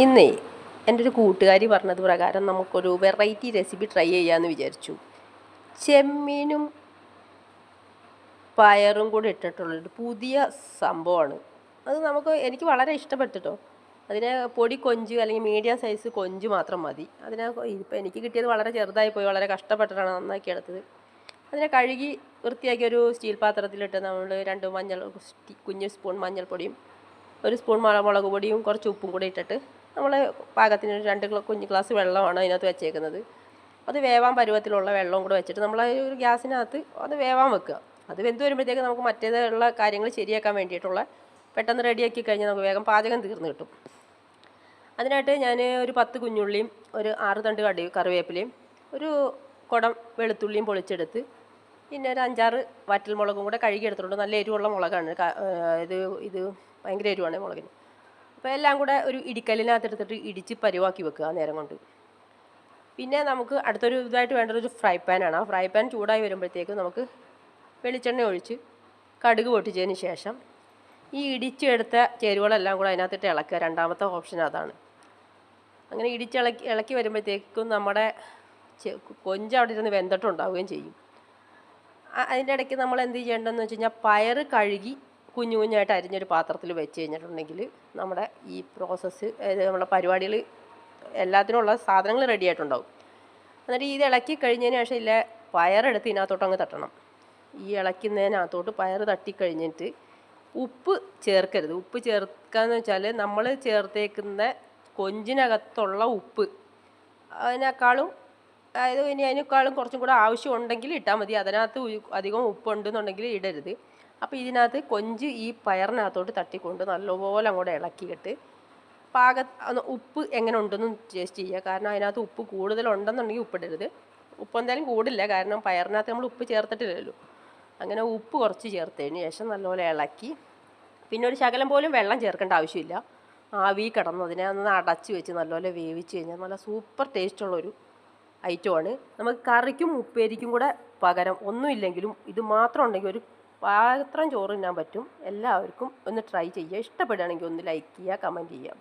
ഇന്നേ എന്റെ ഒരു കൂട്ടുകാരി പറഞ്ഞത് പ്രകാരം നമുക്കൊരു വെറൈറ്റി റെസിപ്പി ട്രൈ ചെയ്യാമെന്ന് വിചാരിച്ചു. ചെമ്മീനും പയറും കൂടി ഇട്ടിട്ടുള്ളൊരു പുതിയ സംഭവമാണ്. അത് നമുക്ക് എനിക്ക് വളരെ ഇഷ്ടപ്പെട്ടിട്ടോ. അതിനെ പൊടി കൊഞ്ച് അല്ലെങ്കിൽ മീഡിയം സൈസ് കൊഞ്ച് മാത്രം മതി. അതിനെ ഇപ്പം എനിക്ക് കിട്ടിയത് വളരെ ചെറുതായി പോയി വളരെ കഷ്ടപ്പെട്ടിട്ടാണ് നന്നാക്കി എടുത്തത്. അതിനെ കഴുകി വൃത്തിയാക്കി ഒരു സ്റ്റീൽ പാത്രത്തിലിട്ട് നമ്മൾ രണ്ട് മഞ്ഞൾ കുഞ്ഞ് സ്പൂൺ മഞ്ഞൾപ്പൊടിയും ഒരു സ്പൂൺ മുള- മുളക് പൊടിയും കുറച്ച് ഉപ്പും കൂടി ഇട്ടിട്ട് നമ്മൾ പാകത്തിന് രണ്ട് കുഞ്ഞു ഗ്ലാസ് വെള്ളമാണ് അതിനകത്ത് വെച്ചേക്കുന്നത്. അത് വേവാൻ പരുവത്തിലുള്ള വെള്ളവും കൂടെ വെച്ചിട്ട് നമ്മൾ ഒരു ഗ്യാസിനകത്ത് അത് വേവാൻ വെക്കുക. അത് വെന്ത് വരുമ്പോഴത്തേക്ക് നമുക്ക് മറ്റേതുള്ള കാര്യങ്ങൾ ശരിയാക്കാൻ വേണ്ടിയിട്ടുള്ള പെട്ടെന്ന് റെഡിയാക്കി കഴിഞ്ഞാൽ നമുക്ക് വേഗം പാചകം തീർന്നു കിട്ടും. അതിനായിട്ട് ഞാൻ ഒരു പത്ത് കുഞ്ഞുള്ളിയും ഒരു ആറ് തണ്ട് കടി കറിവേപ്പിലയും ഒരു കുടം വെളുത്തുള്ളിയും പൊളിച്ചെടുത്ത് പിന്നെ ഒരു അഞ്ചാറ് വറ്റൽ മുളകും കൂടെ കഴുകി എടുത്തിട്ടുണ്ട് നല്ല എരിവുള്ള മുളകാണ്. ഇത് ഇത് ഭയങ്കര എരിവാണ് മുളകിന്. അപ്പോൾ എല്ലാം കൂടെ ഒരു ഇടിക്കല്ലിനകത്ത് എടുത്തിട്ട് ഇടിച്ച് പരിവാക്കി വെക്കുക നേരം കൊണ്ട്. പിന്നെ നമുക്ക് അടുത്തൊരു ഇതായിട്ട് വേണ്ടത് ഒരു ഫ്രൈ പാനാണ് ആ ഫ്രൈ പാൻ ചൂടായി വരുമ്പോഴത്തേക്ക് നമുക്ക് വെളിച്ചെണ്ണ ഒഴിച്ച് കടുക് പൊട്ടിച്ചതിന് ശേഷം ഈ ഇടിച്ചെടുത്ത ചേരുവകളെല്ലാം കൂടെ അതിനകത്തിട്ട് ഇളക്കുക. രണ്ടാമത്തെ ഓപ്ഷൻ അതാണ്. അങ്ങനെ ഇടിച്ചിളക്കി ഇളക്കി വരുമ്പോഴത്തേക്കും നമ്മുടെ കൊഞ്ച് അവിടെ ഇരുന്ന് വെന്തിട്ടുണ്ടാവുകയും ചെയ്യും. അതിന്റെ ഇടയ്ക്ക് നമ്മൾ എന്ത് ചെയ്യേണ്ടതെന്ന് വെച്ച് കഴിഞ്ഞാൽ പയറ് കഴുകി കുഞ്ഞു കുഞ്ഞായിട്ട് അരിഞ്ഞൊരു പാത്രത്തിൽ വെച്ച് കഴിഞ്ഞിട്ടുണ്ടെങ്കിൽ നമ്മുടെ ഈ പ്രോസസ്സ് അതായത് നമ്മുടെ പരിപാടികൾ എല്ലാത്തിനുള്ള സാധനങ്ങൾ റെഡി ആയിട്ടുണ്ടാവും. എന്നിട്ട് ഇത് ഇളക്കി കഴിഞ്ഞതിന് ശേഷം ഇല്ല പയറെടുത്ത് ഇതിനകത്തോട്ട് അങ്ങ് തട്ടണം. ഈ ഇളക്കുന്നതിനകത്തോട്ട് പയർ തട്ടിക്കഴിഞ്ഞിട്ട് ഉപ്പ് ചേർക്കരുത്. ഉപ്പ് ചേർക്കാന്ന് വെച്ചാൽ നമ്മൾ ചേർത്തേക്കുന്ന കൊഞ്ചിനകത്തുള്ള ഉപ്പ് അതിനേക്കാളും അതായത് ഇനി അതിനേക്കാളും കുറച്ചും കൂടെ ആവശ്യമുണ്ടെങ്കിൽ ഇട്ടാൽ മതി. അതിനകത്ത് അധികം ഉപ്പുണ്ടെന്നുണ്ടെങ്കിൽ ഇടരുത്. അപ്പോൾ ഇതിനകത്ത് കൊഞ്ച് ഈ പയറിനകത്തോട്ട് തട്ടിക്കൊണ്ട് നല്ലപോലെ അങ്ങോട്ട് ഇളക്കിയിട്ട് പാക ഉപ്പ് എങ്ങനെ ഉണ്ടെന്ന് ടേസ്റ്റ് ചെയ്യുക. കാരണം അതിനകത്ത് ഉപ്പ് കൂടുതലുണ്ടെന്നുണ്ടെങ്കിൽ ഉപ്പിടരുത്. ഉപ്പ് എന്തായാലും കൂടില്ല. കാരണം പയറിനകത്ത് നമ്മൾ ഉപ്പ് ചേർത്തിട്ടില്ലല്ലോ. അങ്ങനെ ഉപ്പ് കുറച്ച് ചേർത്തതിന് ശേഷം നല്ലപോലെ ഇളക്കി. പിന്നെ ഒരു ശകലം പോലും വെള്ളം ചേർക്കേണ്ട ആവശ്യമില്ല. ആവി കിടന്ന് അതിനെ ഒന്ന് അടച്ച് വെച്ച് നല്ലപോലെ വേവിച്ച് കഴിഞ്ഞാൽ നല്ല സൂപ്പർ ടേസ്റ്റുള്ളൊരു ഐറ്റമാണ് നമുക്ക് കറിക്കും ഉപ്പേരിക്കും കൂടെ പകരം ഒന്നുമില്ലെങ്കിലും ഇത് മാത്രം ഉണ്ടെങ്കിൽ ഒരു പാത്രം ചോറ് തിന്നാൻ പറ്റും. എല്ലാവർക്കും ഒന്ന് ട്രൈ ചെയ്യുക. ഇഷ്ടപ്പെടുകയാണെങ്കിൽ ഒന്ന് ലൈക്ക് ചെയ്യുക കമന്റ് ചെയ്യുക.